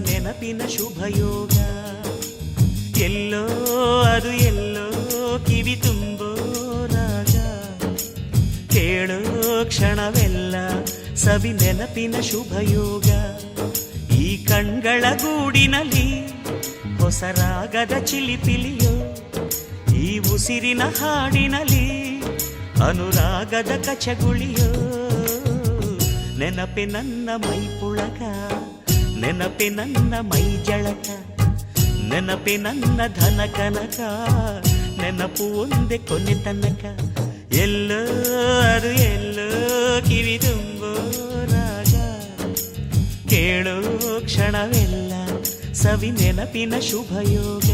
ನೆನಪಿನ ಶುಭಯೋಗ. ಎಲ್ಲೋ ಅದು ಎಲ್ಲೋ ಕಿವಿ ತುಂಬೋ ರಾಗ. ಕೇಳೋ ಕ್ಷಣವೆಲ್ಲ ಸವಿ ನೆನಪಿನ ಶುಭಯೋಗ. ಈ ಕಣ್ಗಳ ಗೂಡಿನಲ್ಲಿ ಹೊಸ ರಾಗದ ಚಿಲಿಪಿಲಿಯೋ ಈ ಉಸಿರಿನ ಹಾಡಿನಲ್ಲಿ ಅನುರಾಗದ ಕಚಗುಳಿಯೋ. ನೆನಪಿನನ್ನ ಮೈಪುಳಕ ನೆನಪೆ ನನ್ನ ಮೈ ಜಳಕ ನೆನಪೆ ನನ್ನ ಧನ ಕನಕ ನೆನಪು ಒಂದೇ ಕೊನೆ ತನಕ. ಎಲ್ಲೋ ಎಲ್ಲೋ ಕಿವಿ ತುಂಬೋ ರಾಗ, ಕೇಳೋ ಕ್ಷಣವೆಲ್ಲ ಸವಿ ನೆನಪಿನ ಶುಭಯೋಗ.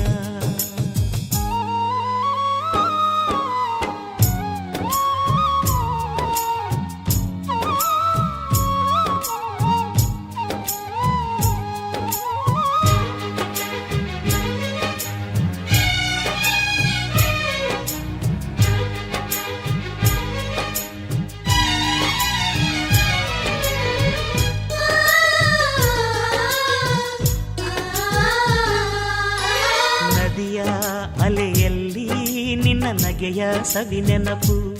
ನದಿಯ ಅಲೆಯಲ್ಲಿ ನಿನ್ನ ನಗೆಯ ಸವಿ ನೆನಪು.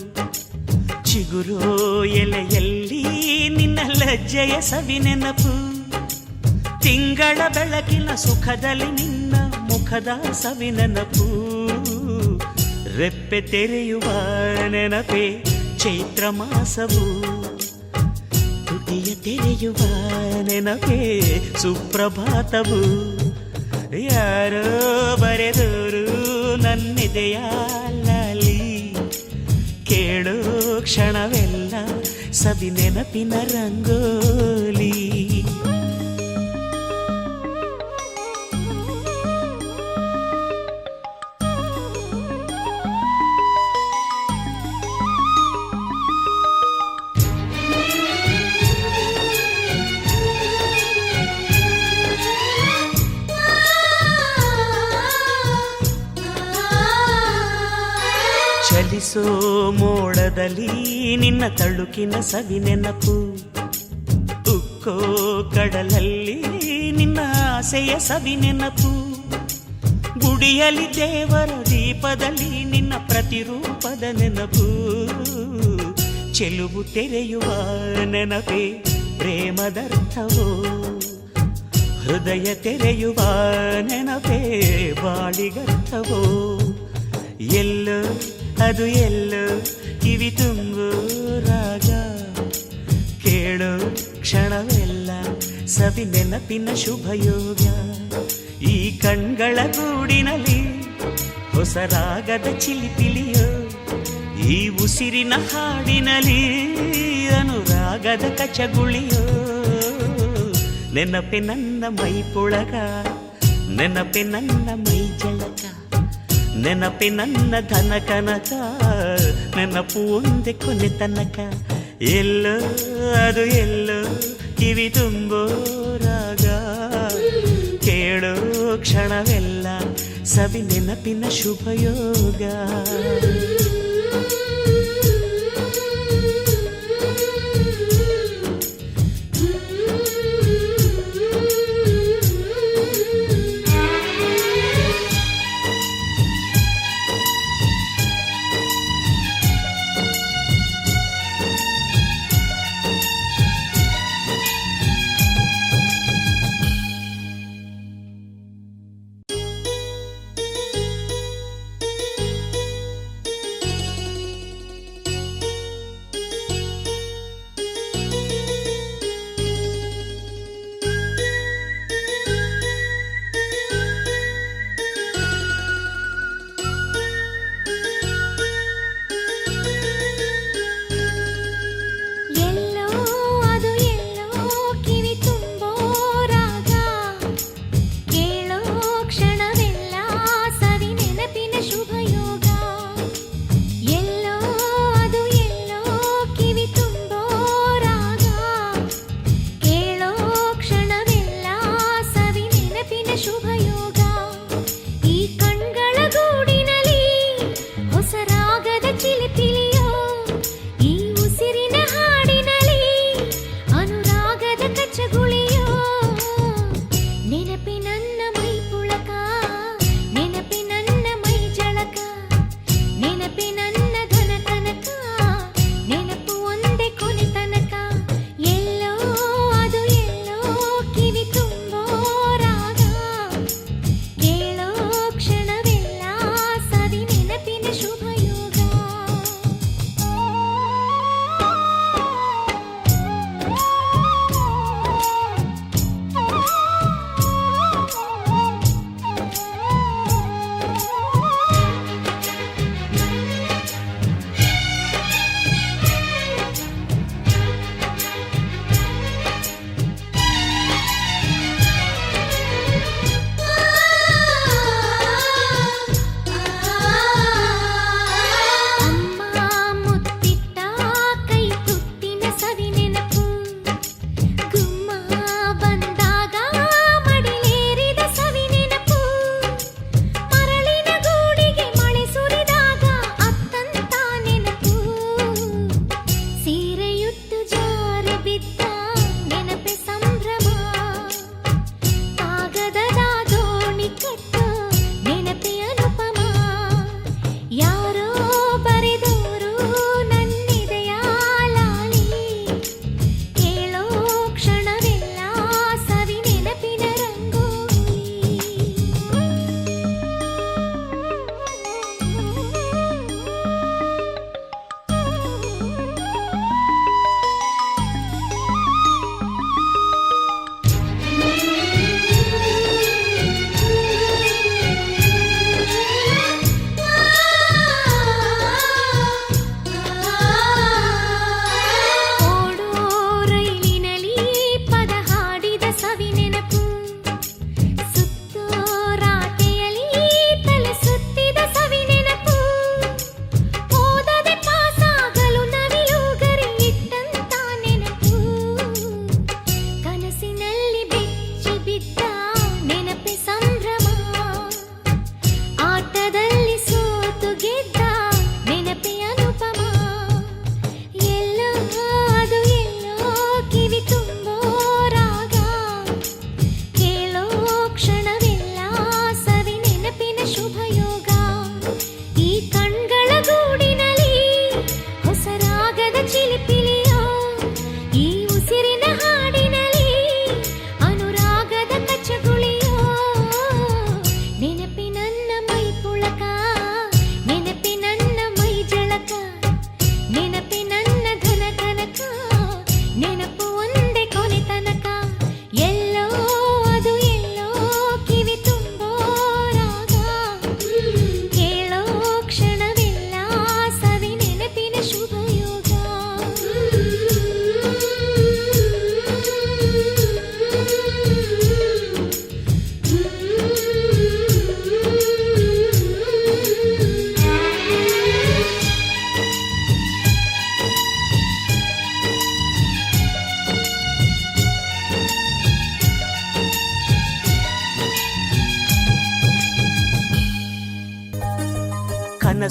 ಚಿಗುರು ಎಲೆಯಲ್ಲಿ ನಿನ್ನ ಲಜ್ಜೆಯ ಸವಿ ನೆನಪು. ತಿಂಗಳ ಬೆಳಕಿನ ಸುಖದಲ್ಲಿ ನಿನ್ನ ಮುಖದ ಸವಿ ನೆನಪು. ರೆಪ್ಪೆ ತೆರೆಯುವ ನೆನಪೆ ಚೈತ್ರ ಮಾಸವು. ತುಟಿಯ ತೆರೆಯುವ ನೆನಪೇ ಸುಪ್ರಭಾತವು. ಯಾರೋ ಬರೆದವರು ನನ್ನೆದೆಯಾಲಲಿ ಕೇಳೋ ಕ್ಷಣವೆಲ್ಲ ಸವಿ ನೆನಪಿನ ರಂಗೋಲಿ. ಚಲಿಸೋ ಮೋಡದಲ್ಲಿ ನಿನ್ನ ತಳುಕಿನ ಸವಿ ನೆನಪು. ಉಕ್ಕೋ ಕಡಲಲ್ಲಿ ನಿನ್ನ ಆಸೆಯ ಸವಿ ನೆನಪು. ಗುಡಿಯಲಿ ದೇವರ ದೀಪದಲ್ಲಿ ನಿನ್ನ ಪ್ರತಿರೂಪದ ನೆನಪು. ಚೆಲುವು ತೆರೆಯುವ ನೆನಪೇ ಪ್ರೇಮದರ್ಥವೋ ಹೃದಯ ತೆರೆಯುವ ನೆನಪೇ ಬಾಳಿಗರ್ಥವೋ? ಅದು ಎಲ್ಲೋ ಕಿವಿ ತುಂಬು ರಾಗ. ಕೇಳೋ ಕ್ಷಣವೆಲ್ಲ ಸವಿ ನೆನಪಿನ ಶುಭಯೋಗ ಈ ಕಣ್ಗಳ ಗೂಡಿನಲ್ಲಿ ಹೊಸ ರಾಗದ ಚಿಲಿಪಿಲಿಯೋ ಈ ಉಸಿರಿನ ಹಾಡಿನಲ್ಲಿ ಅನುರಾಗದ ಕಚಗುಳಿಯೋ. ನೆನಪೆ ನನ್ನ ಮೈ ಪುಳಗ ನೆನಪೆ ನನ್ನ ಮೈ ಜಳಕ ನೆನಪೆ ನನ್ನ ಧನ ಕನಕ, ನೆನಪು ಒಂದೇ ಕೊನೆ ತನಕ. ಎಲ್ಲೋ ಅದು ಎಲ್ಲೋ ಕಿವಿ ತುಂಬೋ ರಾಗ. ಕೇಳೋ ಕ್ಷಣವೆಲ್ಲ ಸವಿ ನೆನಪಿನ ಶುಭಯೋಗ.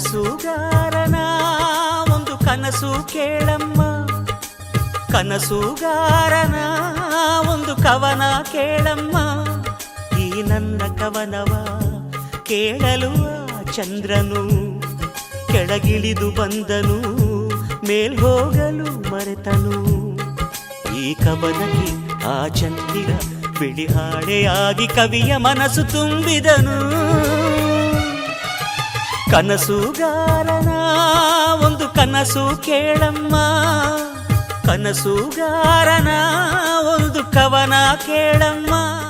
ಕನಸುಗಾರನ ಒಂದು ಕನಸು ಕೇಳಮ್ಮ. ಕನಸುಗಾರನ ಒಂದು ಕವನ ಕೇಳಮ್ಮ. ಈ ನನ್ನ ಕವನವ ಕೇಳಲು ಚಂದ್ರನು, ಕೆಳಗಿಳಿದು ಬಂದನು ಮೇಲ್ಹೋಗಲು ಮರೆತನು. ಈ ಕವನಕ್ಕೆ ಆ ಚಂದಿರ, ಬಿಳಿ ಹಾಡೆಯಾಗಿ ಕವಿಯ ಮನಸ್ಸು ತುಂಬಿದನು. ಕನಸುಗಾರನ ಒಂದು ಕನಸು ಕೇಳಮ್ಮ. ಕನಸುಗಾರನ ಒಂದು ಕವನ ಕೇಳಮ್ಮ.